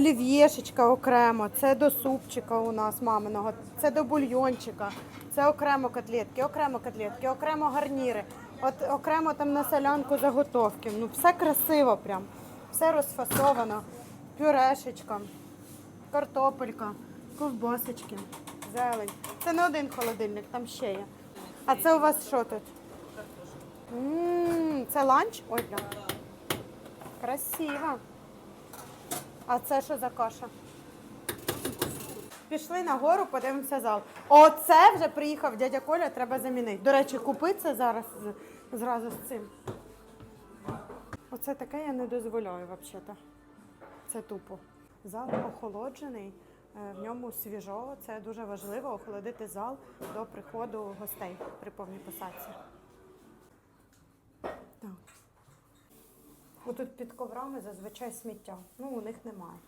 олів'єшечка окремо, це до супчика у нас маминого, це до бульйончика, це окремо котлетки, окремо котлетки, окремо гарніри, от окремо там на солянку заготовки. Ну все красиво прям, все розфасовано, пюрешечка, картопелька, ковбасочки, зелень. Це не один холодильник, там ще є. А це у вас що тут? М, Це ланч? Ой. Красиво. А це що за каша? Пішли нагору, подивимося зал. Оце вже приїхав дядя Коля, треба замінити. До речі, купи це зараз зразу з цим. Оце таке я не дозволяю взагалі. Це тупо. Зал охолоджений, е, в ньому свіжо. Це дуже важливо охолодити зал до приходу гостей при повній посадці. Отут під коврами зазвичай сміття. Ну, у них немає.